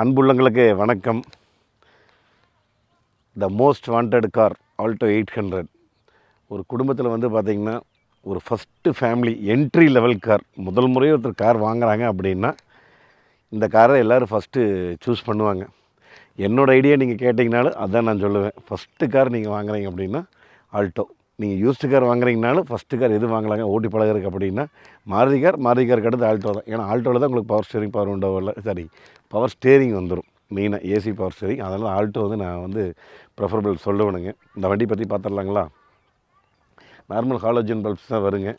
அன்புள்ளங்களுக்கு வணக்கம். The most wanted car Alto eight hundred ஒரு குடும்பத்தில் வந்து பார்த்திங்கன்னா ஒரு first family entry level car முதல் முறையே ஒருத்தர் கார் வாங்குகிறாங்க அப்படின்னா இந்த காரை எல்லோரும் ஃபஸ்ட்டு சூஸ் பண்ணுவாங்க. என்னோடய ஐடியா நீங்கள் கேட்டிங்கனாலும் அதான் நான் சொல்லுவேன். ஃபஸ்ட்டு கார் நீங்கள் வாங்குறீங்க அப்படின்னா ஆல்டோ நீங்கள் யூஸ்டு கார் வாங்குறீங்கனாலும் ஃபஸ்ட்டு கார் எது வாங்கலாங்க? ஓட்டி பழகிறதுக்கு அப்படின்னா மாருதி கார் மாருதி காருக்கு அடுத்து ஆல்டோ தான் ஏன்னா ஆல்டோவில் தான் உங்களுக்கு பவர் ஸ்டேரிங் பவர் விண்டோவில் சாரி பவர் ஸ்டேரிங் வந்துடும் மெயினாக ஏசி பவர் ஸ்டேரிங் அதனால் ஆல்டோ வந்து நான் வந்து ப்ரெஃபரபிள் சொல்லுவேனுங்க. இந்த வண்டி பற்றி பார்த்துடலாங்களா நார்மல் ஹாலோஜன் பல்ப்ஸ் தான் வருங்க.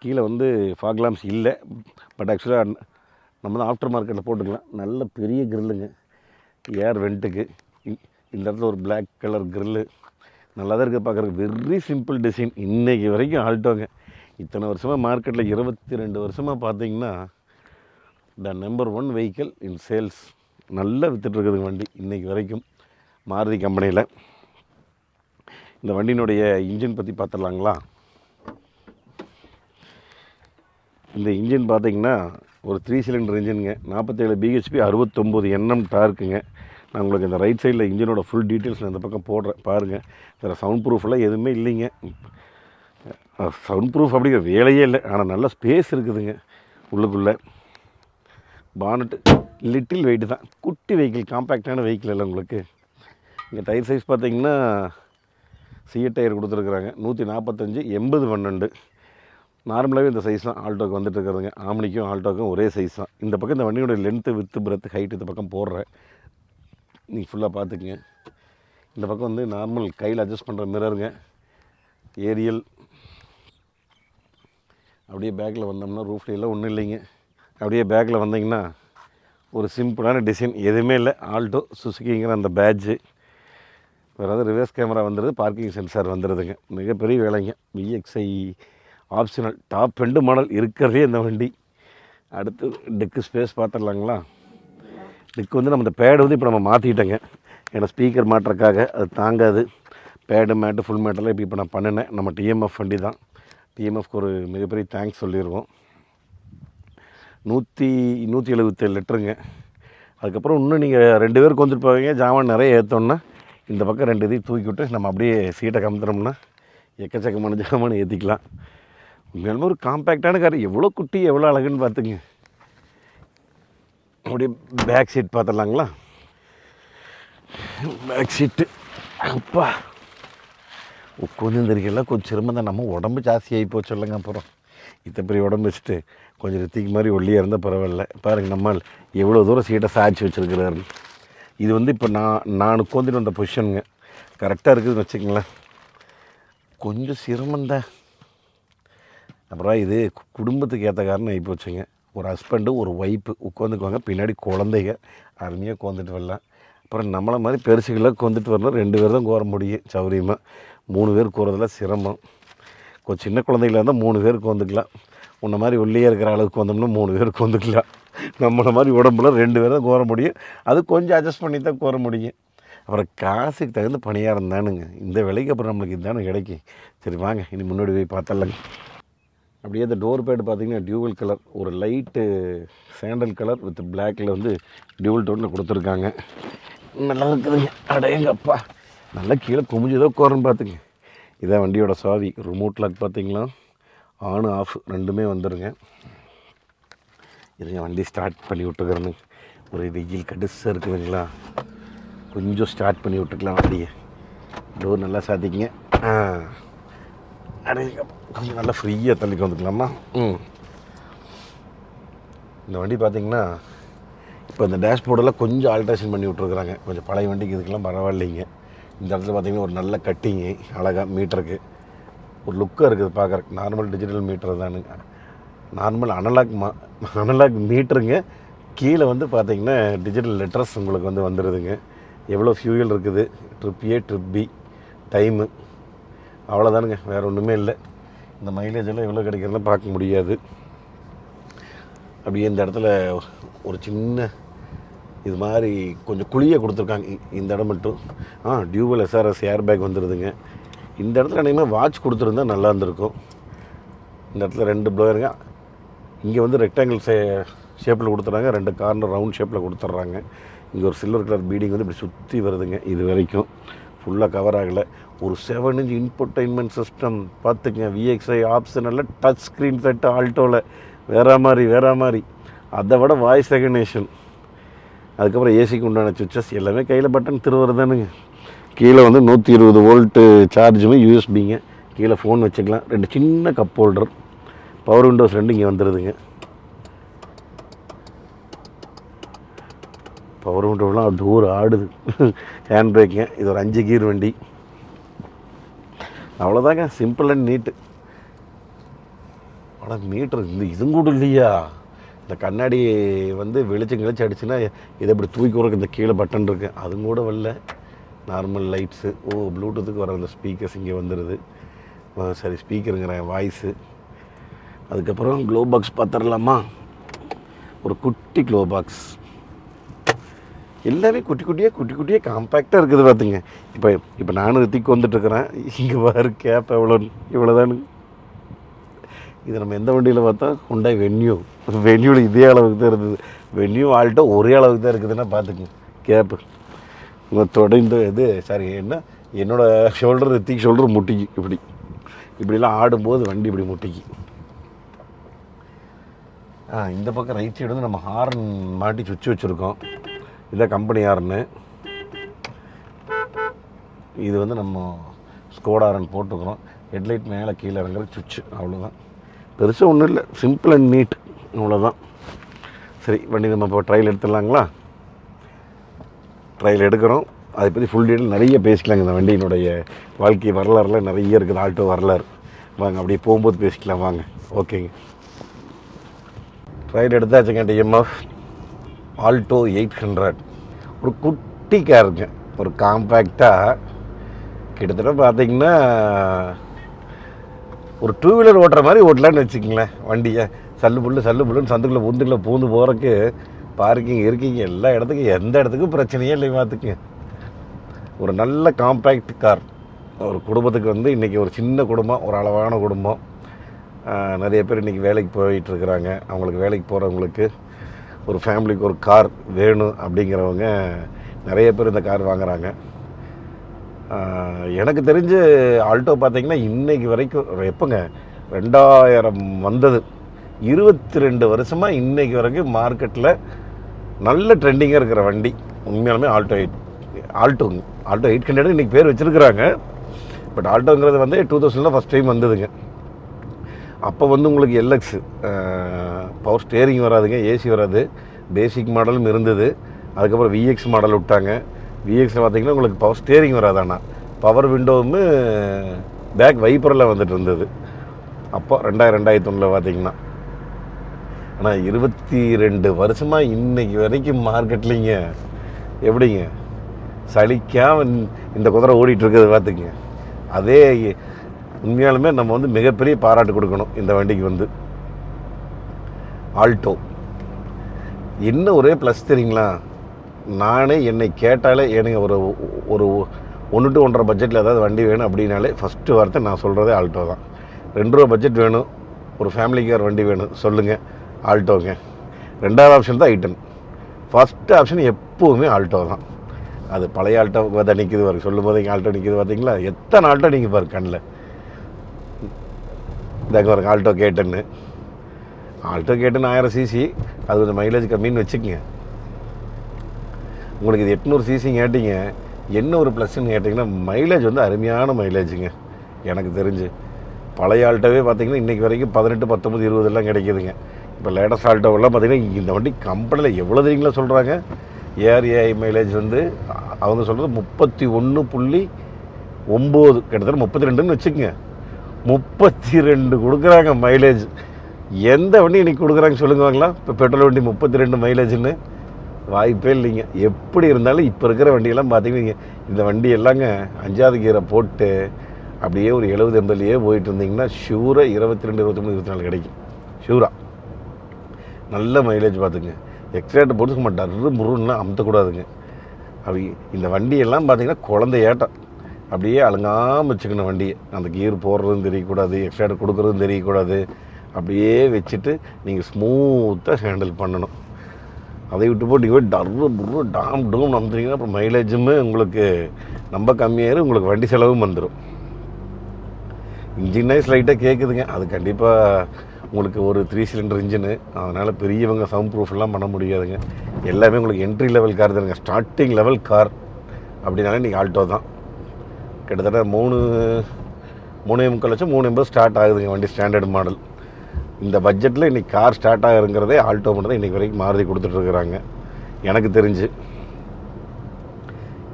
கீழே வந்து ஃபாக்லாம்ஸ் இல்லை. பட் ஆக்சுவலாக நம்ம தான் ஆஃப்டர் மார்க்கெட்டில் போட்டுக்கலாம். நல்ல பெரிய கிரில்லுங்க ஏர் வெண்ட்டுக்கு இந்த இடத்துல ஒரு பிளாக் கலர் கிரில்லு நல்லா தான் இருக்குது பார்க்குறதுக்கு வெரி சிம்பிள் டிசைன் இன்றைக்கி வரைக்கும் ஆல்ட்டோங்க இத்தனை வருஷமாக மார்க்கெட்டில் இருபத்தி ரெண்டு வருஷமாக பார்த்தீங்கன்னா the number one vehicle in sales நல்லா விற்றுட்ருக்குதுங்க வண்டி இன்றைக்கி வரைக்கும். மாருதி கம்பெனியில். இந்த வண்டியினுடைய இன்ஜின் பற்றி பார்த்துடலாங்களா? இந்த இன்ஜின் பார்த்தீங்கன்னா ஒரு த்ரீ சிலிண்டர் இன்ஜினுங்க நாற்பத்தேழு பிஹெச்பி அறுபத்தொம்போது எண்ணம் டார்க்குங்க நான் உங்களுக்கு இந்த ரைட் சைடில் இன்ஜினோட ஃபுல் டீட்டெயில்ஸ் நான் இந்த பக்கம் போடுறேன். பாருங்கள் வேறு சவுண்ட் ப்ரூஃப்லாம் எதுவுமே இல்லைங்க. சவுண்ட் ப்ரூஃப் அப்படிங்கிற வேலையே இல்லை. ஆனால் நல்ல ஸ்பேஸ் இருக்குதுங்க. உள்ளுக்குள்ளே. பானட்டு லிட்டில் வெயிட்டு தான். குட்டி வெஹிக்கிள் காம்பேக்டான வெஹிக்கிள் இல்லை உங்களுக்கு. இங்கே டயர் சைஸ் பார்த்தீங்கன்னா சிஎட் டயர் கொடுத்துருக்குறாங்க. நூற்றி நாற்பத்தஞ்சு எண்பது பன்னெண்டு. நார்மலாகவே இந்த சைஸ் தான். ஆல்டோக்கு வந்துட்டு இருக்கிறதுங்க. ஆம்னிக்கும் ஆல்டோக்கும் ஒரே சைஸ் தான். இந்த பக்கம் இந்த வண்டியோட லென்த்து வித்து பிரெத்து ஹைட் இந்த பக்கம் போடுறேன். நீங்கள் ஃபுல்லாக பார்த்துக்குங்க. இந்த பக்கம் வந்து நார்மல் கையில் அட்ஜஸ்ட் பண்ணுற மிரருங்க ஏரியல் அப்படியே பேக்கில் வந்தோம்னா ரூஃப்ல எல்லாம் ஒன்றும் இல்லைங்க. அப்படியே பேக்கில் வந்தீங்கன்னா ஒரு சிம்பிளான டிசைன் எதுவுமே இல்லை. ஆல்டோ சுசுக்கிங்கிற அந்த பேட்ஜு வேறு ரிவர்ஸ் கேமரா வந்துடுது பார்க்கிங் சென்சார் வந்துடுதுங்க மிகப்பெரிய வேலைங்க. விஎக்ஸ்ஐ ஆப்ஷனல் டாப் ரெண்டு மாடல் இருக்கிறதே இந்த வண்டி. அடுத்து டெக்கு ஸ்பேஸ் பார்த்துடலாங்களா? இதுக்கு வந்து நம்ம இந்த பேடு வந்து இப்போ நம்ம மாற்றிட்டோங்க ஏன்னா ஸ்பீக்கர் மாட்டுறக்காக அது தாங்காது. பேடு மேட்டு ஃபுல் மேட்டெல்லாம் இப்போ இப்போ நான் பண்ணினேன். நம்ம டிஎம்எஃப் வண்டி தான். டிஎம்எஃப்க்கு ஒரு மிகப்பெரிய தேங்க்ஸ் சொல்லிடுவோம் நூற்றி நூற்றி எழுபத்தேழு லிட்டருங்க. அதுக்கப்புறம் இன்னும் நீங்கள் ரெண்டு பேருக்கு வந்துட்டு போவீங்க ஜாமான் நிறைய ஏற்றோன்னா இந்த பக்கம் ரெண்டு இதையும் தூக்கி விட்டு நம்ம அப்படியே சீட்டை கமுத்துறோம்னா எக்கச்சக்கமான ஜாமான் ஏற்றிக்கலாம் உண்மையாலுமே ஒரு காம்பேக்டான கார் எவ்வளோ குட்டி எவ்வளோ அழகுன்னு பார்த்துங்க அப்படியே பேக் சீட் பார்த்துடலாங்களா? பேக் சீட்டு அப்பா. உட்காந்துருக்கெல்லாம் கொஞ்சம் சிரமம் தான். நம்ம உடம்பு ஜாஸ்தி ஆகி போச்சு இல்லைங்க அப்புறம். இத்த பெரிய உடம்பு வச்சுட்டு கொஞ்சம் ரித்திக்கு மாதிரி ஒல்லியாக இருந்தால் பரவாயில்ல. பாருங்க நம்மால் எவ்வளோ தூரம் சீட்டை சாய்ச்சி வச்சுருக்கிறாரு. இது வந்து இப்போ நான் நான் உட்காந்துட்டு வந்த பொசிஷனுங்க கரெக்டாக இருக்குதுன்னு வச்சுக்கங்களேன். கொஞ்சம் சிரமம்தான் அப்புறம் இது குடும்பத்துக்கு ஏற்ற காரணம் ஆகி போச்சுங்க. ஒரு ஹஸ்பண்டு ஒரு ஒய்ஃபு உட்காந்துக்குவாங்க பின்னாடி குழந்தைங்க அருமையாக உட்காந்துட்டு வரலாம். அப்புறம் நம்மளை மாதிரி பெருசுகளாக உட்காந்துட்டு வரணும். ரெண்டு பேர் தான் கோர முடியும் சௌரியமாக மூணு பேர் கூறதில் சிரமம். கொஞ்சம் சின்ன குழந்தைகளாக இருந்தால் மூணு பேர் உட்காந்துக்கலாம் உன்ன மாதிரி ஒல்லியாக இருக்கிற அளவுக்கு வந்தோம்னா மூணு பேர் உட்காந்துக்கலாம் நம்மளை மாதிரி உடம்புல ரெண்டு பேர் தான் கோர முடியும். அது கொஞ்சம் அட்ஜஸ்ட் பண்ணி தான் கோர முடியும். அப்புறம் காசுக்கு தகுந்த பணியாக இருந்தானுங்க இந்த விலைக்கு அப்புறம் நம்மளுக்கு இதுதானே கிடைக்கும். சரி வாங்க. இனி முன்னாடி போய் பார்த்தலாங்க அப்படியே அந்த டோர் பேடு பார்த்தீங்கன்னா டியூவல் கலர் ஒரு லைட்டு சேண்டல் கலர் வித் பிளாக்கில் வந்து டியூவல் டோனில் கொடுத்துருக்காங்க. நல்லா இருக்குதுங்க அடையங்கப்பா நல்லா கீழே குமிஞ்சுதோ கோரன்னு பார்த்துங்க. இதான் வண்டியோட சாவி. ரிமோட் லாக் பார்த்தீங்களா? ஆன் ஆஃப் ரெண்டுமே வந்துடுங்க இதுங்க வண்டி ஸ்டார்ட் பண்ணி விட்டுக்கிறேன்னு ஒரு வெயில் கடுசாக இருக்குதுங்களா கொஞ்சம் ஸ்டார்ட் பண்ணி விட்டுக்கலாம் வண்டியை. டோர் நல்லா சாத்திக்கிங்க. ஆ. அடே கொஞ்சம் நல்லா ஃப்ரீயாக தள்ளிக்கு வந்துக்கலாமா? ம். இந்த வண்டி பார்த்தீங்கன்னா இப்போ இந்த டேஷ்போர்டெல்லாம் கொஞ்சம் ஆல்ட்ரேஷன் பண்ணி விட்ருக்குறாங்க கொஞ்சம் பழைய வண்டிக்கு இதுக்கெல்லாம் பரவாயில்லைங்க. இந்த இடத்துல பார்த்தீங்கன்னா ஒரு நல்ல கட்டிங்கு அழகாக மீட்டருக்கு ஒரு லுக்காக இருக்குது பார்க்குறக்கு நார்மல் டிஜிட்டல் மீட்டர் தானுங்க. நார்மல் அனலாக் மா அனலாக் மீட்டருங்க கீழே வந்து பார்த்தீங்கன்னா டிஜிட்டல் லெட்டர்ஸ் உங்களுக்கு வந்து வந்துடுதுங்க எவ்வளோ ஃபியூயல் இருக்குது? Trip A trip B time அவ்வளோதானுங்க வேறு ஒன்றுமே இல்லை. இந்த மைலேஜ் எல்லாம் எவ்வளோ கிடைக்கிறதுலாம் பார்க்க முடியாது. அப்படியே இந்த இடத்துல ஒரு சின்ன இது மாதிரி கொஞ்சம் குழியை கொடுத்துருக்காங்க இந்த இடம் மட்டும். ஆ டியூவல் எஸ்ஆர்எஸ் ஏர் பேக் வந்துடுதுங்க இந்த இடத்துல அநேகமாக வாட்ச் கொடுத்துருந்தா நல்லா இருந்திருக்கும். இந்த இடத்துல ரெண்டு ப்ளோயருங்க இங்கே வந்து ரெக்டாங்கிள் சே ஷேப்பில் கொடுத்துட்றாங்க ரெண்டு கார்னர் ரவுண்ட் ஷேப்பில் கொடுத்துட்றாங்க இங்கே ஒரு சில்வர் கலர் பீடிங் வந்து இப்படி சுற்றி வருதுங்க இது வரைக்கும். ஃபுல்லாக கவர் ஆகலை. ஒரு செவன் இன்ச் இன்ஃபர்டைன்மெண்ட் சிஸ்டம் பார்த்துங்க விஎக்ஸ்ஐ ஆப்ஷனில் டச் ஸ்க்ரீன் செட்டு ஆல்டோவில் வேற மாதிரி வேற மாதிரி. அதை விட வாய்ஸ் ரெகனேஷன் அதுக்கப்புறம் ஏசிக்கு உண்டான சுவிச்சஸ் எல்லாமே கையில் பட்டன் திருவருதானுங்க கீழே வந்து நூற்றி இருபது வோல்ட்டு சார்ஜுமே யூஎஸ்பிங்க கீழே ஃபோன் வச்சுக்கலாம். ரெண்டு சின்ன கப் ஹோல்டர் பவர் விண்டோஸ் ரெண்டு இங்கே வந்துடுதுங்க பவர் விண்டோலாம் டூர் ஆடுது ஹேண்ட் பிரேக்குங்க இது ஒரு அஞ்சு கீர் வண்டி. அவ்வளோதாங்க சிம்பிள் அண்ட் நீட்டு ஆனால் மீட்ரு இந்த இதுவும் கூட இல்லையா? இந்த கண்ணாடி வந்து வெளிச்சம் கிழிச்சு அடிச்சுன்னா இதை இப்படி தூக்கி உறக்கு இந்த கீழே பட்டன் இருக்கு. அதுவும் கூட வரல. நார்மல் லைட்ஸு ஓ ப்ளூடூத்துக்கு வர அந்த ஸ்பீக்கர்ஸ் இங்கே வந்துடுது சரி ஸ்பீக்கருங்கிறேன் வாய்ஸு அதுக்கப்புறம் க்ளோ பாக்ஸ் பார்த்துடலாமா? ஒரு குட்டி க்ளோ பாக்ஸ் எல்லாமே குட்டி குட்டியாக குட்டி குட்டியாக காம்பேக்டாக இருக்குது பார்த்துங்க இப்போ இப்போ நானும் ரித்திக்கு வந்துட்டுருக்குறேன். இங்கே பாரு கேப் எவ்வளோ இவ்வளோதானு இது நம்ம எந்த வண்டியில் பார்த்தா? ஹுண்டாய் வென்யூ வென்யூவில் இதே அளவுக்கு தான் இருந்தது வென்யூ ஆல்ட்டோ ஒரே அளவுக்கு தான் இருக்குதுன்னா பார்த்துக்குங்க கேப்பு உங்கள் தொடர்ந்து இது சாரி என்ன? என்னோடய ஷோல்டர் ரித்திக் ஷோல்டர் முட்டிக்கு இப்படி. இப்படிலாம் ஆடும்போது வண்டி இப்படி முட்டிக்கு. ஆ இந்த பக்கம் ரைட் சைடு வந்து நம்ம ஹார்ன் மாட்டி சுவிட்ச் வச்சுருக்கோம். இதான் கம்பெனி யாருன்னு. இது வந்து நம்ம ஸ்கோடாரன் போட்டுக்கிறோம். ஹெட்லைட் மேலே கீழே இறங்குற சுவிட்ச் அவ்வளோதான் பெருசாக ஒன்றும் இல்லை. சிம்பிள் அண்ட் நீட் அவ்வளோதான் சரி வண்டி நம்ம இப்போ ட்ரையல் எடுத்துடலாங்களா? ட்ரையல் எடுக்கிறோம். அதை பற்றி ஃபுல் டீட்டெயில் நிறைய பேசிக்கலாங்க. இந்த வண்டியினுடைய வாழ்க்கை வரலாறுலாம் நிறைய இருக்குது. ஆல்டோ வரலாறு. வாங்க அப்படியே போகும்போது பேசிக்கலாம். வாங்க. ஓகேங்க. ட்ரையல் எடுத்தாச்சுங்க டிஎம்எஃப் ஆல்டோ எயிட் ஹண்ட்ரட். ஒரு குட்டி காருங்க ஒரு காம்பேக்டாக கிட்டத்தட்ட பார்த்தீங்கன்னா ஒரு டூ வீலர் ஓட்டுற மாதிரி ஓட்டலான்னு வச்சுக்கங்களேன். வண்டியை சல்லு புல்லு சல்லு புல்லுன்னு சந்துக்குள்ளே பூந்துக்குள்ளே பூந்து போகிறக்கு பார்க்கிங் இருக்கீங்க எல்லா இடத்துக்கும் எந்த இடத்துக்கும் பிரச்சனையே இல்லை பார்த்துக்குங்க. ஒரு நல்ல காம்பேக்ட் கார் ஒரு குடும்பத்துக்கு வந்து இன்றைக்கி ஒரு சின்ன குடும்பம் ஒரு அளவான குடும்பம். நிறைய பேர் இன்றைக்கி வேலைக்கு போயிட்டுருக்குறாங்க அவங்களுக்கு வேலைக்கு போகிறவங்களுக்கு ஒரு ஃபேமிலிக்கு ஒரு கார் வேணும் அப்படிங்கிறவங்க நிறைய பேர் இந்த கார் வாங்குகிறாங்க எனக்கு தெரிஞ்சு ஆல்டோ பார்த்தீங்கன்னா இன்னைக்கு வரைக்கும் எப்போங்க ரெண்டாயிரம் வந்தது. இருபத்தி ரெண்டு வருஷமாக இன்றைக்கு வரைக்கும் மார்க்கெட்டில் நல்ல ட்ரெண்டிங்காக இருக்கிற வண்டி. உண்மையாலுமே ஆல்டோ எயிட் ஆல்டோங்க ஆல்டோ எயிட் ஹண்ட்ரட் இன்றைக்கி பேர் வச்சுருக்குறாங்க. பட் ஆல்டோங்கிறது வந்து டூ தௌசண்டில் ஃபஸ்ட் டைம் வந்ததுங்க. அப்போ வந்து உங்களுக்கு எல்எக்ஸ் பவர் ஸ்டேரிங் வராதுங்க ஏசி வராது. பேசிக் மாடலும் இருந்தது. அதுக்கப்புறம் விஎக்ஸ் மாடல் விட்டாங்க. விஎக்ஸில் பார்த்தீங்கன்னா உங்களுக்கு பவர் ஸ்டேரிங் வராது ஆனால் பவர் விண்டோவும் பேக் வைப்பரில் வந்துட்டு இருந்தது. அப்போ ரெண்டாயிரம் ரெண்டாயிரத்தி ஒன்றில் பார்த்தீங்கன்னா ஆனால் இருபத்தி ரெண்டு வருஷமாக இன்றைக்கி வரைக்கும் மார்க்கெட்லிங்க எப்படிங்க? சளிக்காமல் இந்த குதிரை ஓடிட்டு இருக்கிறது பார்த்துங்க அதே உண்மையாலுமே நம்ம வந்து மிகப்பெரிய பாராட்டு கொடுக்கணும் இந்த வண்டிக்கு வந்து. ஆல்டோ. என்ன ஒரே ப்ளஸ் தெரியுங்களா? நானே என்னை கேட்டாலே எனக்கு ஒரு ஒரு ஒன்று டு ஒன்றரை பட்ஜெட்டில் ஏதாவது வண்டி வேணும் அப்படின்னாலே ஃபஸ்ட்டு வார்த்தை நான் சொல்கிறதே ஆல்டோ தான். ரெண்டு ரூபா பட்ஜெட் வேணும் ஒரு ஃபேமிலி கார் வண்டி வேணும் சொல்லுங்கள் ஆல்டோங்க. ரெண்டாவது ஆப்ஷன் தான் ஐட்டன் ஃபஸ்ட்டு ஆப்ஷன் எப்போவுமே ஆல்டோ தான். அது பழைய ஆல்டோ பார்த்தா நிற்கிது பாருங்க சொல்லும் போது இங்கே ஆல்டோ நிற்கிது பார்த்தீங்களா எத்தனை ஆல்டோ நீங்கள் பாருங்க கண்ணில். இதாங்க ஒரு ஆல்டோ கேட்டுன்னு ஆல்டோ கேட்டுன்னு ஆயிரம் சிசி அது கொஞ்சம் மைலேஜ் கம்மின்னு வச்சுக்கோங்க. உங்களுக்கு இது எட்நூறு சிசி கேட்டிங்க என்ன ஒரு ப்ளஸ்ன்னு கேட்டிங்கன்னா மைலேஜ் வந்து அருமையான மைலேஜுங்க எனக்கு தெரிஞ்சு. பழைய ஆல்ட்டோவே பார்த்தீங்கன்னா இன்றைக்கி வரைக்கும் பதினெட்டு பத்தொம்பது இருபது எல்லாம் கிடைக்குதுங்க. இப்போ லேட்டஸ்ட் ஆல்ட்டோவெல்லாம் பார்த்தீங்கன்னா இந்த வண்டி கம்பெனியில் எவ்வளோ தெரியுங்களா சொல்கிறாங்க ஏஆர்ஏஐ மைலேஜ் வந்து அவங்க சொல்கிறது முப்பத்தி ஒன்று புள்ளி ஒம்பது கிட்டத்தட்ட முப்பத்தி ரெண்டுன்னு வச்சுக்கோங்க. முப்பத்தி ரெண்டு கொடுக்குறாங்க மைலேஜ் எந்த வண்டி இன்னைக்கு கொடுக்குறாங்க சொல்லுங்கங்களா இப்போ பெட்ரோல் வண்டி முப்பத்தி ரெண்டு மைலேஜ்னு வாய்ப்பே இல்லைங்க. எப்படி இருந்தாலும் இப்போ இருக்கிற வண்டியெல்லாம் பார்த்தீங்கன்னா இந்த வண்டி எல்லாங்க அஞ்சாவது கீரை போட்டு அப்படியே ஒரு எழுபது எண்பதுலேயே போயிட்டு இருந்தீங்கன்னா ஷூராக இருபத்தி ரெண்டு இருபத்தி மூணு இருபத்தி நாலு கிடைக்கும். ஷூராக நல்ல மைலேஜ் பார்த்துங்க எக்ஸ்ரேட்டை போட்டு சும்மா டர்ரு முருன்னா அமுத்தக்கூடாதுங்க. அப்படி இந்த வண்டியெல்லாம் பார்த்தீங்கன்னா குழந்தையாட்டம். அப்படியே அழுங்காமல் வச்சுக்கணும் வண்டியை. அந்த கியர் போடுறதும் தெரியக்கூடாது எக்ஸ்ட்ரேட்டர் கொடுக்குறதும் தெரியக்கூடாது. அப்படியே வச்சுட்டு நீங்கள் ஸ்மூத்தாக ஹேண்டில் பண்ணணும். அதை விட்டு போட்டு நீங்கள் போய் டர்ரு புர்ரு டாம் டூம் நம்புறீங்கன்னா அப்புறம் மைலேஜுமே உங்களுக்கு ரொம்ப கம்மியாயிரும் உங்களுக்கு வண்டி செலவும் வந்துடும் இன்ஜின் நாய்ஸ் லைட்டாக கேட்குதுங்க அது கண்டிப்பாக உங்களுக்கு ஒரு த்ரீ சிலிண்டர் இன்ஜினு அதனால் பெரியவங்க சவுண்ட் ப்ரூஃப்லாம் பண்ண முடியாதுங்க. எல்லாமே உங்களுக்கு என்ட்ரி லெவல் கார் தானுங்க. ஸ்டார்டிங் லெவல் கார் அப்படின்னாலே நீங்கள் ஆல்டோ தான். கிட்டத்தட்ட மூணு மூணே முக்கால் லட்சம் மூணு எண்பது ஸ்டார்ட் ஆகுதுங்க வண்டி ஸ்டாண்டர்ட் மாடல் இந்த பட்ஜெட்டில் இன்றைக்கி கார் ஸ்டார்ட் ஆகுங்கிறதே ஆல்டோ மட்டும் தான் இன்றைக்கி வரைக்கும் மாறுதி கொடுத்துட்ருக்குறாங்க எனக்கு தெரிஞ்சு.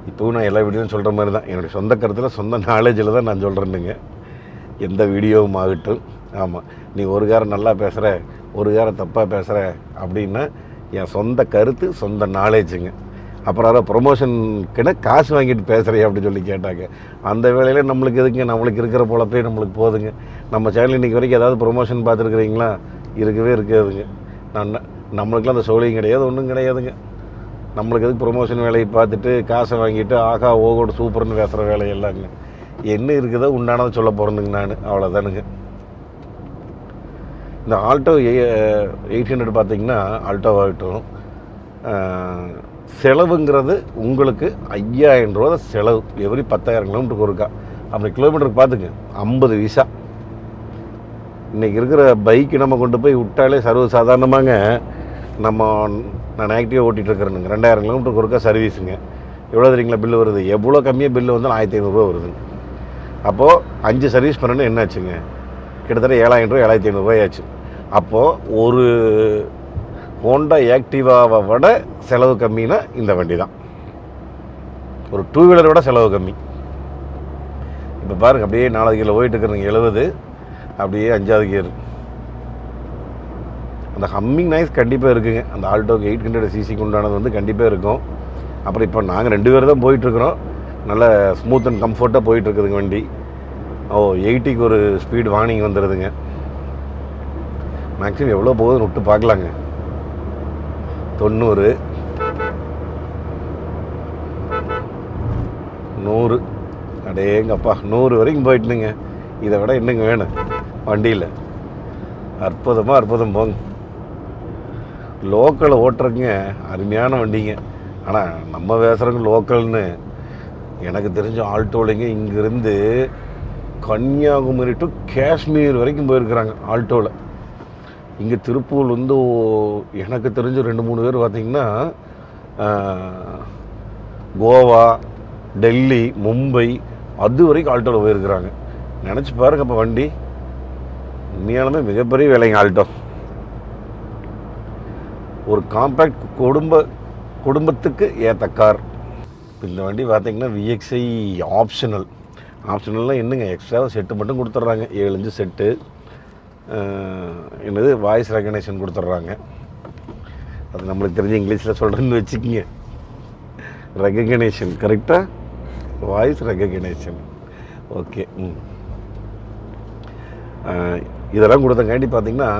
இப்போவும் நான் எல்லா வீடியோவும் சொல்கிற மாதிரி தான். என்னுடைய சொந்த கருத்தில் சொந்த நாலேஜில் தான் நான் சொல்கிறேன்னுங்க எந்த வீடியோவும் ஆகட்டும். ஆமாம் நீ ஒரு காரம் நல்லா பேசுகிற ஒரு காரம் தப்பாக பேசுகிற அப்படின்னா என் சொந்த கருத்து சொந்த நாலேஜுங்க அப்புறம் அதை ப்ரொமோஷனுக்குன்னு காசு வாங்கிட்டு பேசுகிறேன் அப்படின்னு சொல்லி கேட்டாங்க. அந்த வேலையில் நம்மளுக்கு எதுங்க நம்மளுக்கு இருக்கிற பொழப்பே நம்மளுக்கு போதுங்க. நம்ம சேனல் இன்றைக்கி வரைக்கும் ஏதாவது ப்ரொமோஷன் பார்த்துருக்குறீங்களா? இருக்கவே இருக்காதுங்க. நான் நம்மளுக்குலாம் அந்த சோழியும் கிடையாது ஒன்றும் கிடையாதுங்க. நம்மளுக்கு எதுக்கு ப்ரொமோஷன் வேலையை பார்த்துட்டு காசை வாங்கிட்டு ஆகா ஓகோட சூப்பர்னு பேசுகிற வேலையெல்லாங்க. என்ன இருக்குதோ உண்டானதை சொல்ல போகிறேனுங்க நான். அவ்வளோதானுங்க இந்த ஆல்டோ எயிட் ஹண்ட்ரட் பார்த்தீங்கன்னா ஆல்டோவாகட்டும் செலவுங்கிறது உங்களுக்கு ஐயாயிரம் ரூபா செலவு. எவரி பத்தாயிரம் கிலோமீட்டருக்கு ஒருக்கா. அப்படி கிலோமீட்டருக்கு பார்த்துங்க. ஐம்பது விசா. இன்றைக்கி இருக்கிற பைக்கு நம்ம கொண்டு போய் விட்டாலே சர்வசாதாரணமாக நம்ம நான் ஆக்டிவாக ஓட்டிகிட்ருக்கிறேனுங்க. ரெண்டாயிரம் கிலோமீட்டருக்கு ஒருக்கா சர்வீஸுங்க. எவ்வளோ தெரியுங்களா பில்லு வருது? எவ்வளோ கம்மியாக பில்லு வந்தாலும் ஆயிரத்தி ஐநூறுரூவா வருதுங்க. அப்போது அஞ்சு சர்வீஸ் பண்ணணும் என்ன ஆச்சுங்க கிட்டத்தட்ட ஏழாயிரம் ரூபா ஏழாயிரத்தி ஐநூறுரூவாயாச்சு அப்போது ஒரு ஹோண்டா ஆக்டிவாவை விட செலவு கம்மின்னா இந்த வண்டி தான் ஒரு டூ வீலரை விட செலவு கம்மி. இப்போ பாருங்க அப்படியே நாலாவது கீழே போயிட்டு இருக்கிறீங்க எழுபது அப்படியே அஞ்சாவது கியர் அந்த ஹம்மிங் நாய்ஸ் கண்டிப்பாக இருக்குங்க. அந்த ஆல்டோக்கு எயிட் ஹண்ட்ரட் சிசிக்கு உண்டானது வந்து கண்டிப்பாக இருக்கும். அப்புறம் இப்போ நாங்கள் ரெண்டு பேர் தான் போயிட்டுருக்குறோம். நல்ல ஸ்மூத் அண்ட் கம்ஃபர்ட்டாக போயிட்டுருக்குதுங்க வண்டி. ஓ எயிட்டிக்கு ஒரு ஸ்பீடு வார்னிங் வந்துடுதுங்க மேக்ஸிமம் எவ்வளோ போகுதுன்னு விட்டு பார்க்கலாங்க. தொண்ணூறு. நூறு. அடேங்கப்பா நூறு வரைக்கும் போயிட்டுனுங்க. இதை விட என்னங்க வேணும். வண்டியில். அற்புதமாக அற்புதம் போங்க. லோக்கலை ஓட்டுறதுங்க அருமையான வண்டிங்க. ஆனால் நம்ம பேசுகிறவங்க லோக்கல்னு. எனக்கு தெரிஞ்ச ஆல்டோலைங்க இங்கேருந்து கன்னியாகுமரி டு காஷ்மீர் வரைக்கும் போயிருக்கிறாங்க ஆல்டோவில் இங்கே திருப்பூர் வந்து எனக்கு தெரிஞ்ச ரெண்டு மூணு பேர் பார்த்திங்கன்னா கோவா டெல்லி மும்பை அது வரைக்கும் ஆல்டோவில் போயிருக்கிறாங்க. நினச்சி பாருங்க இப்போ வண்டி. உண்மையாலுமே மிகப்பெரிய வேலைங்க ஆல்டோ. ஒரு காம்பேக்ட் குடும்ப குடும்பத்துக்கு ஏற்ற கார் இந்த வண்டி பார்த்திங்கன்னா விஎக்ஸ்ஐ ஆப்ஷனல் ஆப்ஷனல்லாம் என்னங்க? எக்ஸ்ட்ரா செட்டு மட்டும் கொடுத்துட்றாங்க ஏழு இன்ச்சு செட்டு என்னது வாய்ஸ் ரெக்கக்னேஷன் கொடுத்துட்றாங்க. அது நம்மளுக்கு தெரிஞ்ச இங்கிலீஷில் சொல்கிறேன்னு வச்சுக்கிங்க. ரெகக்னேஷன் கரெக்டாக வாய்ஸ் ரெகக்னேஷன் ஓகே ம். இதெல்லாம் கொடுத்தங்காட்டி பார்த்தீங்கன்னா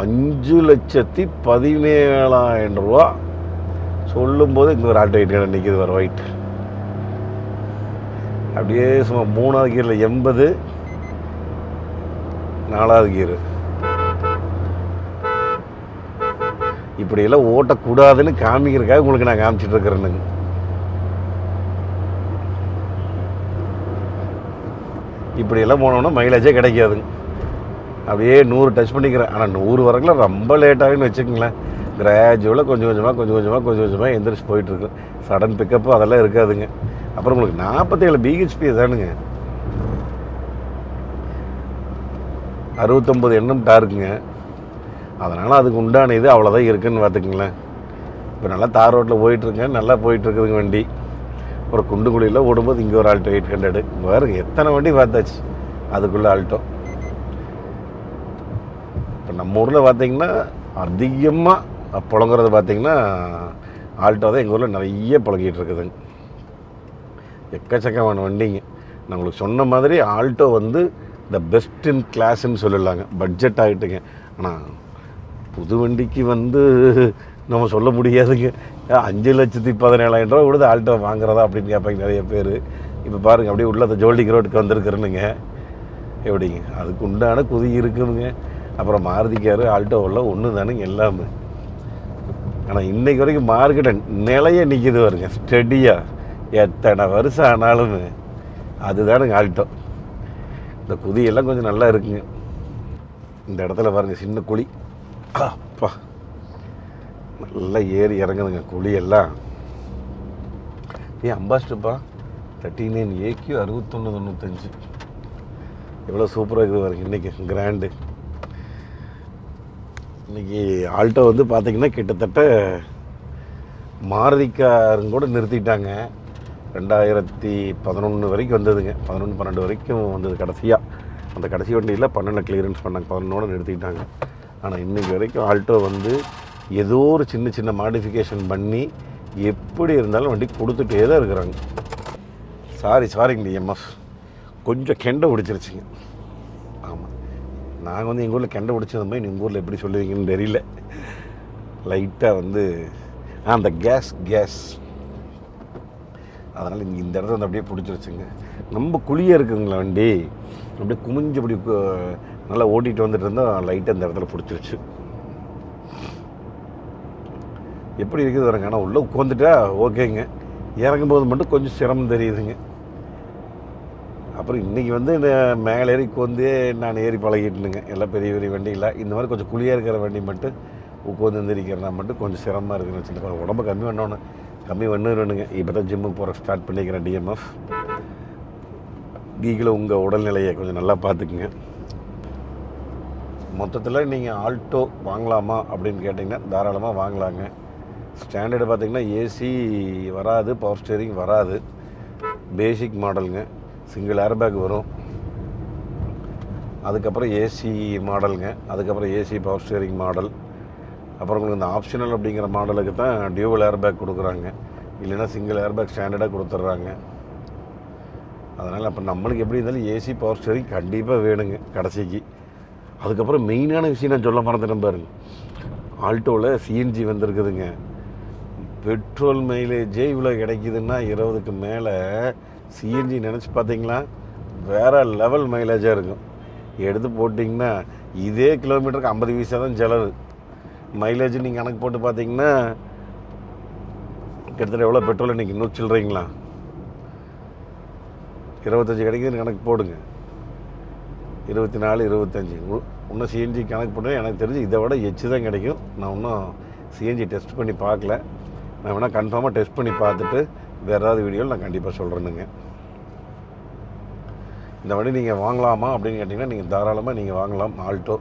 அஞ்சு லட்சத்தி பதினேழாயிரம் ரூபா சொல்லும்போது இங்கே ஒரு ஆட்டோ எயிட் நிற்கிது வர ஒயிட் அப்படியே சும்மா மூணாவது கீரில் எண்பது. நாலாவது கியரு இப்படியெல்லாம் ஓட்டக்கூடாதுன்னு காமிக்கிறதுக்காக உங்களுக்கு நான் காமிச்சிட்டு இருக்கிறேனுங்க இப்படியெல்லாம் போனோம்னா மைலேஜே கிடைக்காதுங்க. அப்படியே நூறு டச் பண்ணிக்கிறேன். ஆனால் நூறு வரைக்கும் ரொம்ப லேட்டாகுன்னு வச்சுக்கோங்களேன். கிராஜுவலாக கொஞ்சம் கொஞ்சமாக கொஞ்சம் கொஞ்சமாக கொஞ்சம் கொஞ்சமாக எந்திரிச்சு போயிட்டுருக்கு சடன் பிக்கப்பு அதெல்லாம் இருக்காதுங்க. அப்புறம் உங்களுக்கு நாற்பத்தேழு பிஹெச்பி தானுங்க. அறுபத்தொம்பது எண்ணம் டாருக்குங்க. அதனால் அதுக்கு உண்டான இது அவ்வளோதான் இருக்குன்னு பார்த்துக்குங்களேன். இப்போ நல்லா தார் ரோட்டில் போயிட்டுருக்கேன். நல்லா போயிட்டுருக்குதுங்க வண்டி. ஒரு குண்டு குழியில் ஓடும்போது இங்கே ஒரு ஆல்டோ எயிட் ஹண்ட்ரடு வேறு எத்தனை வண்டி பார்த்தாச்சு. அதுக்குள்ளே ஆல்டோ இப்போ நம்ம ஊரில் பார்த்திங்கன்னா அதிகமாக புழங்குறது பார்த்தீங்கன்னா ஆல்டோ தான் எங்கள் ஊரில் நிறைய புழங்கிட்டு இருக்குதுங்க எக்கச்சக்கமான வண்டிங்க. நான் உங்களுக்கு சொன்ன மாதிரி ஆல்டோ வந்து த பெஸ்ட் இன் கிளாஸ்ன்னு சொல்லலாங்க பட்ஜெட் ஆகிட்டுங்க ஆனால் புது வண்டிக்கு வந்து நம்ம சொல்ல முடியாதுங்க. அஞ்சு லட்சத்தி பதினேழாயிரம் ரூபா கொடுத்து ஆல்ட்டோ வாங்குறதா அப்படின்னு கேட்பாங்க நிறைய பேர். இப்போ பாருங்கள் அப்படியே உள்ள அந்த ஜோல்டிக் ரோட்டுக்கு வந்திருக்குறேனுங்க. எப்படிங்க? அதுக்கு உண்டான குதி இருக்குதுங்க அப்புறம் மாருதி காரு ஆல்டோவெல்லாம் ஒன்று தானுங்க எல்லாமே. ஆனால் இன்றைக்கு வரைக்கும் மார்க்கெட்டை நிலைய நிற்கிது வருங்க ஸ்டெடியாக எத்தனை வருஷம் ஆனாலும். அதுதானுங்க ஆல்டோ இந்த குதியெல்லாம் கொஞ்சம் நல்லா இருக்குங்க. இந்த இடத்துல பாருங்க சின்ன குழி. அப்பா. நல்லா ஏறி இறங்குதுங்க குழியெல்லாம். ஏன் அம்பாஸ்டர்ப்பா. தேர்ட்டி நைன் ஏக்யூ அறுபத்தொன்று தொண்ணூத்தஞ்சு. எவ்வளோ சூப்பராக இருக்குது பாருங்க இன்றைக்கி கிராண்டு இன்றைக்கி ஆல்டோ வந்து பார்த்திங்கன்னா கிட்டத்தட்ட மாருதிக்காரங்க கூட நிறுத்திட்டாங்க. ரெண்டாயிரத்தி பதினொன்று வரைக்கும் வந்ததுங்க. பதினொன்று பன்னெண்டு வரைக்கும் வந்தது கடைசியாக அந்த கடைசி வண்டியில் பன்னெண்டு கிளியரன்ஸ் பண்ணாங்க. பதினொன்று நிறுத்திட்டாங்க. ஆனால் இன்றைக்கி வரைக்கும் ஆல்டோ வந்து ஏதோ ஒரு சின்ன சின்ன மாடிஃபிகேஷன் பண்ணி எப்படி இருந்தாலும் வண்டி கொடுத்துட்டே தான் இருக்கிறாங்க. சாரி சாரிங்க டிஎம்எஃப் கொஞ்சம் கெண்டை பிடிச்சிருச்சிங்க. ஆமாம் நாங்கள் வந்து எங்கள் ஊரில் கெண்டை பிடிச்சது மாதிரி எங்கள் ஊரில் எப்படி சொல்லுவீங்கன்னு தெரியல. லைட்டாக வந்து அந்த கேஸ் கேஸ் அதனால் இங்கே இந்த இடத்துல வந்து அப்படியே பிடிச்சிருச்சுங்க ரொம்ப குழியாக இருக்குங்களா வண்டி? அப்படியே குமிஞ்சு அப்படி நல்லா ஓட்டிகிட்டு வந்துட்டு இருந்தால் லைட்டாக இந்த இடத்துல பிடிச்சிருச்சு எப்படி இருக்குது வரங்க ஆனால் உள்ளே உட்காந்துட்டா ஓகேங்க. இறங்கும்போது மட்டும் கொஞ்சம் சிரமம் தெரியுதுங்க. அப்புறம் இன்றைக்கி வந்து மேலே ஏறி உட்காந்து நான் ஏறி பழகிட்டுனுங்க எல்லாம் பெரிய பெரிய வண்டியில் இந்த மாதிரி கொஞ்சம் குழியாக இருக்கிற வண்டி மட்டும் உட்காந்து எந்திரிக்கிறனா மட்டும் கொஞ்சம் சிரமமாக இருக்குதுன்னு வச்சுட்டு உடம்பு கம்மி கம்மி பண்ணுறேனுங்க இப்போ தான் ஜிம்முக்கு போகிற ஸ்டார்ட் பண்ணிக்கிறேன் டிஎம்எஃப் நீங்களும் உங்கள் உடல்நிலையை கொஞ்சம் நல்லா பார்த்துக்குங்க. மொத்தத்தில் நீங்கள் ஆல்டோ வாங்கலாமா அப்படின்னு கேட்டிங்கன்னா தாராளமாக வாங்கலாங்க. ஸ்டாண்டர்டு பார்த்தீங்கன்னா ஏசி வராது பவர் ஸ்டேரிங் வராது. பேசிக் மாடலுங்க சிங்கிள் ஏர்பேக் வரும். அதுக்கப்புறம் ஏசி மாடலுங்க அதுக்கப்புறம் ஏசி பவர் ஸ்டேரிங் மாடல் அப்புறம் உங்களுக்கு இந்த ஆப்ஷனல் அப்படிங்கிற மாடலுக்கு தான் டியூவல் ஏர்பேக் கொடுக்குறாங்க. இல்லைன்னா சிங்கிள் ஏர்பேக் ஸ்டாண்டர்டாக கொடுத்துட்றாங்க அதனால் அப்போ நம்மளுக்கு எப்படி இருந்தாலும் ஏசி பவர் ஸ்டேரிங் கண்டிப்பாக வேணுங்க கடைசிக்கு. அதுக்கப்புறம் மெயினான விஷயம் நான் சொல்ல மறந்துட்டேன் பாருங்க. ஆல்டோவில் சிஎன்ஜி வந்திருக்குதுங்க. பெட்ரோல் மைலேஜே இவ்வளோ கிடைக்குதுன்னா இருபதுக்கு மேலே சிஎன்ஜி நினச்சி பார்த்தீங்களா வேறு லெவல் மைலேஜாக இருக்கும். எடுத்து போட்டிங்கன்னா இதே கிலோமீட்டருக்கு ஐம்பது பைசா தான் செலவு. மைலேஜ் நீங்கள் கணக்கு போட்டு பார்த்தீங்கன்னா கிட்டத்தட்ட எவ்வளோ பெட்ரோல் இன்றைக்கி நூறு சில்லறீங்களா? இருபத்தஞ்சி கிடைக்குதுன்னு கணக்கு போடுங்க. இருபத்தி நாலு இருபத்தஞ்சி இன்னும் சிஎன்ஜி கணக்கு போட்டால் எனக்கு தெரிஞ்சு இதை விட எச்சு தான் கிடைக்கும். நான் இன்னும் சிஎன்ஜி டெஸ்ட் பண்ணி பார்க்கல. நான் வேணால் கன்ஃபார்மாக டெஸ்ட் பண்ணி பார்த்துட்டு வேறு ஏதாவது வீடியோவில் நான் கண்டிப்பாக சொல்கிறேனுங்க இந்த வண்டி நீங்கள் வாங்கலாமா அப்படின்னு கேட்டிங்கன்னா நீங்கள் தாராளமாக நீங்கள் வாங்கலாம். ஆல்ட்டோ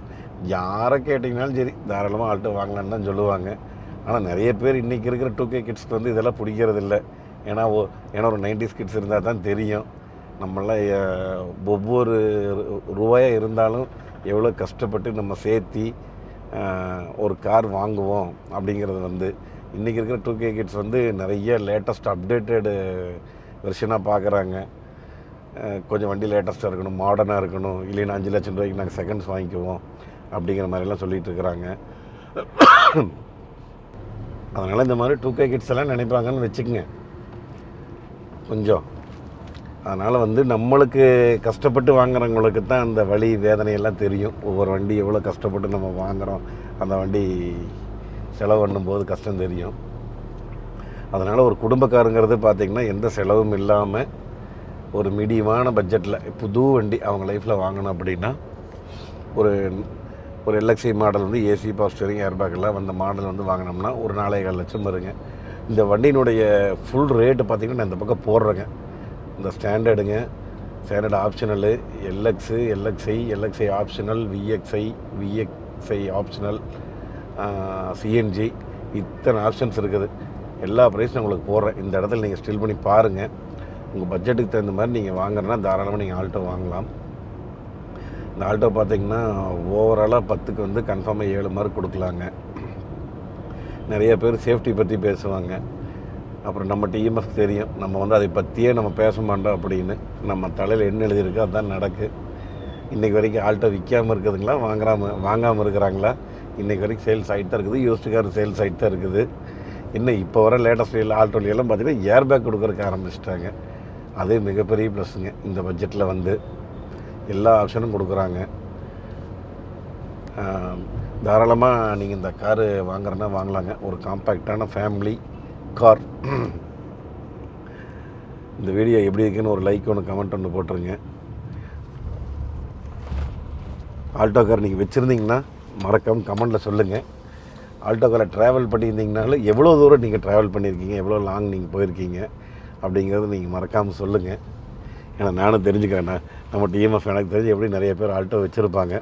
யாரை கேட்டிங்கனாலும் சரி தாராளமாக ஆல்ட்டோ வாங்கலான்னு தான் சொல்லுவாங்க. ஆனால் நிறைய பேர் இன்றைக்கி இருக்கிற டூ கே கிட்ஸ்க்கு வந்து இதெல்லாம் பிடிக்கிறது இல்லை ஏன்னா ஓ ஏன்னா ஒரு நைன்டிஸ் கிட்ஸ் இருந்தால் தான் தெரியும். நம்மளாம் ஒவ்வொரு ரூபாயாக இருந்தாலும் எவ்வளோ கஷ்டப்பட்டு நம்ம சேர்த்தி ஒரு கார் வாங்குவோம் அப்படிங்கிறது வந்து இன்றைக்கி இருக்கிற டூ கே கிட்ஸ் வந்து நிறைய லேட்டஸ்ட் அப்டேட்டடு வெர்ஷனாக பார்க்குறாங்க கொஞ்சம் வண்டி லேட்டஸ்ட்டாக இருக்கணும் மாடர்னாக இருக்கணும். இல்லைன்னா அஞ்சு லட்சம் ரூபாய்க்கு நாங்கள் செகண்ட்ஸ் வாங்கிக்குவோம் அப்படிங்கிற மாதிரிலாம் சொல்லிகிட்டு இருக்கிறாங்க. அதனால் இந்த மாதிரி டூ கே கிட்ஸ் எல்லாம் நினைப்பாங்கன்னு வச்சுக்கோங்க. கொஞ்சம். அதனால் வந்து நம்மளுக்கு கஷ்டப்பட்டு வாங்குறவங்களுக்கு தான் அந்த வழி வேதனையெல்லாம் தெரியும். ஒவ்வொரு வண்டி எவ்வளோ கஷ்டப்பட்டு நம்ம வாங்குகிறோம் அந்த வண்டி செலவு பண்ணும்போது கஷ்டம் தெரியும். அதனால் ஒரு குடும்பக்காரங்கிறது பார்த்திங்கன்னா எந்த செலவும் இல்லாமல் ஒரு மீடியமான பட்ஜெட்டில் புது வண்டி அவங்க லைஃப்பில் வாங்கணும் அப்படின்னா ஒரு ஒரு எல்எக்ஸி மாடல் வந்து ஏசி பவர் ஸ்டீரிங் ஏர்பேக்கெல்லாம் வந்த மாடல் வந்து வாங்கினோம்னா ஒரு நாலேகால் லட்சம் வருங்க. இந்த வண்டியினுடைய ஃபுல் ரேட்டு பார்த்திங்கன்னா நான் இந்த பக்கம் போடுறேங்க. இந்த ஸ்டாண்டர்டுங்க standard optional LX LXI LXI optional VXI VXI optional CNG இத்தனை ஆப்ஷன்ஸ் இருக்குது. எல்லா ப்ரைஸும் உங்களுக்கு போடுறேன். இந்த இடத்துல நீங்கள் ஸ்டில் பண்ணி பாருங்கள் உங்கள் பட்ஜெட்டுக்கு தகுந்த மாதிரி நீங்கள் வாங்குறனா தாராளமாக நீங்கள் ஆல்டோ வாங்கலாம். இந்த ஆல்டோ பார்த்தீங்கன்னா ஓவராலாக பத்துக்கு வந்து கன்ஃபார்மாக ஏழு மார்க் கொடுக்கலாங்க. நிறைய பேர் சேஃப்டி பற்றி பேசுவாங்க. அப்புறம் நம்ம டிஎம்எஸ் தெரியும். நம்ம வந்து அதை பற்றியே நம்ம பேச மாட்டோம் அப்படின்னு. நம்ம தலையில் என்ன எழுதியிருக்கோ அதுதான் நடக்கு. இன்றைக்கி வரைக்கும் ஆல்டோ விற்காமல் இருக்குதுங்களா வாங்குறாம வாங்காமல் இருக்கிறாங்களா? இன்றைக்கி வரைக்கும் சேல்ஸ் ஆகிட்டு தான் இருக்குது. யூஸ்டு கார் சேல்ஸ் ஆகிட்டு தான் இருக்குது. இன்னும் இப்போ வர லேட்டஸ்ட் ஆல்டோலையெல்லாம் பார்த்தீங்கன்னா ஏர் பேக் கொடுக்குறக்கு ஆரம்பிச்சிட்டாங்க. அது மிகப்பெரிய ப்ளஸ்ஸுங்க இந்த பட்ஜெட்டில் வந்து எல்லா ஆப்ஷனும் கொடுக்குறாங்க. தாராளமாக நீங்கள் இந்த காரு வாங்குறேன்னா வாங்கலாங்க. ஒரு காம்பேக்டான ஃபேமிலி கார் இந்த வீடியோ எப்படி இருக்குன்னு ஒரு லைக் ஒன்று கமெண்ட் ஒன்று போட்டுருங்க. ஆல்டோ கார் நீங்கள் வச்சுருந்தீங்கன்னா மறக்காமல் கமெண்டில் சொல்லுங்கள் ஆல்டோ காரில் ட்ராவல் பண்ணியிருந்தீங்கனாலும் எவ்வளோ தூரம் நீங்கள் ட்ராவல் பண்ணியிருக்கீங்க? எவ்வளோ லாங் நீங்கள் போயிருக்கீங்க? அப்படிங்கிறத நீங்கள் மறக்காமல் சொல்லுங்கள் ஏன்னா நானும் தெரிஞ்சுக்கிறேண்ணா நம்ம டிஎம்எஃப் எனக்கு தெரிஞ்சு எப்படி நிறைய பேர் ஆல்ட்டோ வச்சுருப்பாங்க.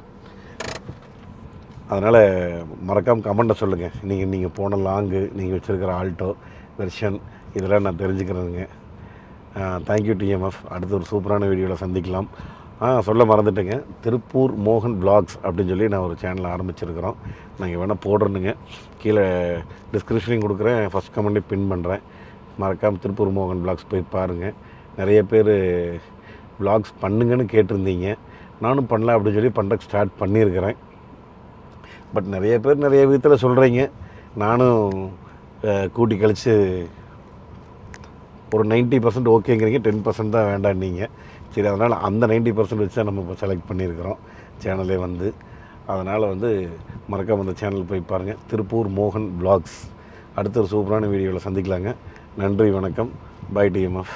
அதனால் மறக்காமல் கமெண்ட்டை சொல்லுங்கள் நீங்கள் நீங்கள் போன லாங்கு நீங்கள் வச்சுருக்கிற ஆல்ட்டோ வெர்ஷன் இதெல்லாம் நான் தெரிஞ்சுக்கிறேனுங்க. தேங்க்யூ டிஎம்எஃப் அடுத்து ஒரு சூப்பரான வீடியோவில் சந்திக்கலாம். ஆ சொல்ல மறந்துட்டேங்க. திருப்பூர் மோகன் பிளாக்ஸ் அப்படின்னு சொல்லி நான் ஒரு சேனல் ஆரம்பிச்சிருக்கிறோம். நாங்கள் வேணால் போடுறேனுங்க. கீழே டிஸ்கிரிப்ஷனையும் கொடுக்குறேன். ஃபஸ்ட் கமெண்ட்டையும் பின் பண்ணுறேன் மறக்காமல் திருப்பூர் மோகன் பிளாக்ஸ் போய் பாருங்கள் நிறைய பேர் பிளாக்ஸ் பண்ணுங்கன்னு கேட்டிருந்தீங்க. நானும் பண்ணல அப்படின்னு சொல்லி பண்ணுறக்கு ஸ்டார்ட் பண்ணியிருக்கிறேன். பட் நிறைய பேர் நிறைய விதத்தில் சொல்கிறீங்க நானும் கூட்டி கழித்து ஒரு 90% பர்சன்ட் ஓகேங்கிறீங்க. டென் பர்சன்ட் தான் வேண்டாம் நீங்கள் சரி அதனால் அந்த 90% பர்சன்ட் வச்சு தான் நம்ம இப்போ செலக்ட் பண்ணியிருக்கிறோம். சேனலே வந்து. அதனால் வந்து மறக்காம அந்த சேனல் போய் பாருங்கள் திருப்பூர் மோகன் பிளாக்ஸ் அடுத்த ஒரு சூப்பரான வீடியோவில் சந்திக்கலாங்க. நன்றி வணக்கம். By TMF